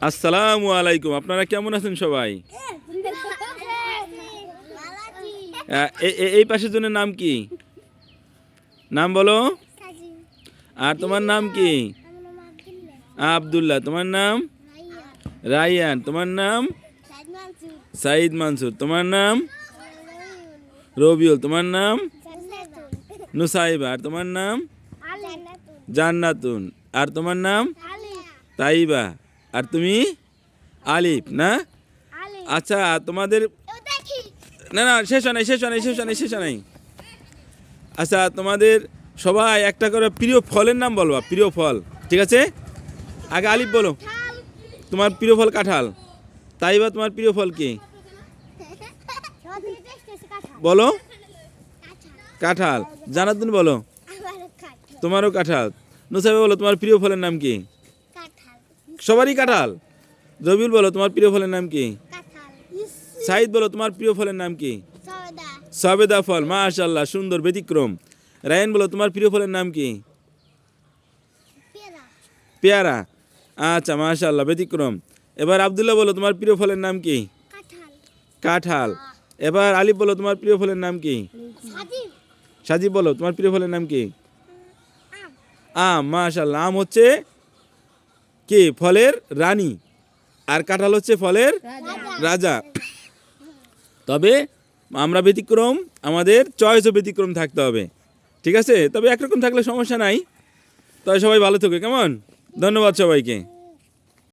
আসসালামু আলাইকুম আপনারা কেমন আছেন সবাই? এ- এই পাশের জনের নাম কি? নাম বলো। আর তোমার নাম কি? আবদুল্লাহ। তোমার নাম? রাইয়ান তোমার নাম? সাইদ মানসুর। তোমার নাম? রবিউল। তোমার নাম? নুসাইবা। আর তোমার নাম? জান্নাতুন আর তোমার নাম? তাইবা। আর তুমি? আলিফ না? আচ্ছা তোমাদের না না শেষ হয় নাই শেষ হয় নাই শেষ হয় নাই শেষ হয় নাই। আচ্ছা তোমাদের সবাই একটা করে প্রিয় ফলের নাম বলবা প্রিয় ফল ঠিক আছে? আগে আলিফ বলো। তোমার প্রিয় ফল কাঁঠাল। তাই বা তোমার প্রিয় ফল কি? বলো। কাঁঠাল। জানাতুন বলো। তোমারও কাঁঠাল। নুসাইবা বলো তোমার প্রিয় ফলের নাম কি? সবারই কাঁঠাল। রবিউল বলো তোমার প্রিয় ফলের নাম কি? সাইদ বলো তোমার প্রিয় ফলের নাম কি? সবেদা। ফল মাশাল্লাহ সুন্দর ব্যতিক্রম। রায়ন বলো তোমার প্রিয় ফলের নাম কি? পেয়ারা। আচ্ছা মাশাল্লাহ ব্যতিক্রম। এবার আবদুল্লাহ বলো তোমার প্রিয় ফলের নাম কি? কাঁঠাল। এবার আলিফ বলো তোমার প্রিয় ফলের নাম কি? সাজিব। বলো তোমার প্রিয় ফলের নাম কি? আম। মাশাল্লাহ আম হচ্ছে কি? ফলের রানী। আর কাঁঠাল হচ্ছে ফলের রাজা। তবে আমরা ব্যতিক্রম, আমাদের চয়েসও ব্যতিক্রম থাকতে হবে। ঠিক আছে? তবে একরকম থাকলে সমস্যা নাই। তবে সবাই ভালো থাকবে কেমন? ধন্যবাদ সবাইকে।